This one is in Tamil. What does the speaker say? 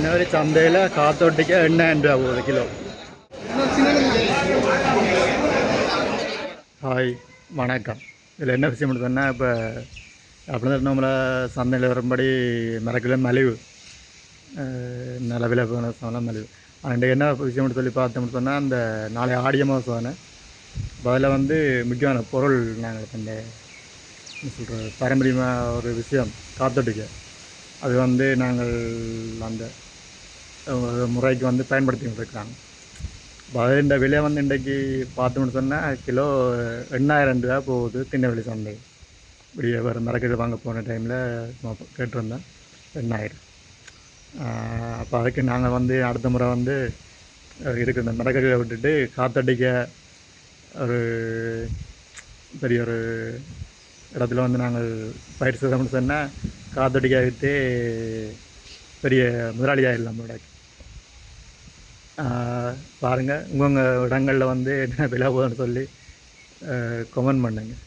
தினவரி சந்தையில் காத்தொட்டிக்கு எண்ணாயிரம் ரூபா போகுது கிலோ ஹாய் வணக்கம் இதில் என்ன விஷயம் சொன்னால் இப்போ அப்படின்னு நம்மளை சந்தையில் வரும்படி மரக்கிலோ மலிவு நிலவில் நல்ல விலை போன மலிவு அண்ட் என்ன விஷயம் சொல்லி பார்த்தோம்னு சொன்னால் அந்த நாளை ஆடிய மாதம் தானே அதில் வந்து முக்கியமான பொருள் நாங்கள் அந்த என்ன சொல்கிற பாரம்பரியமாக ஒரு விஷயம் காத்தொட்டிக்க அது வந்து நாங்கள் அந்த முறைக்கு வந்து பயன்படுத்திக்கிட்டு இருக்காங்க அப்ப இந்த விலை வந்து இன்றைக்கு பார்த்தோம்னு சொன்னால் கிலோ எண்ணாயிரம் ரூபா போகுது திண்ணவெளி சந்தை வெளியே வேறு மரக்கறி வாங்க போன டைமில் கேட்டிருந்தேன் எண்ணாயிரம். அப்போ அதுக்கு நாங்கள் வந்து அடுத்த முறை வந்து அஹ், இருக்கு இந்த மரக்கறியை விட்டுட்டு காத்தடிக்க ஒரு பெரிய ஒரு இடத்துல வந்து நாங்கள் பயிர் செய்தோம்னு சொன்னால் காத்தடிக்க விற்று பெரிய முதலாளியாக இல்லை நம்மளோட பாருங்கள் உங்கள் இடங்களில் வந்து என்ன விலை போகுதுன்னு சொல்லி கமெண்ட் பண்ணுங்கள்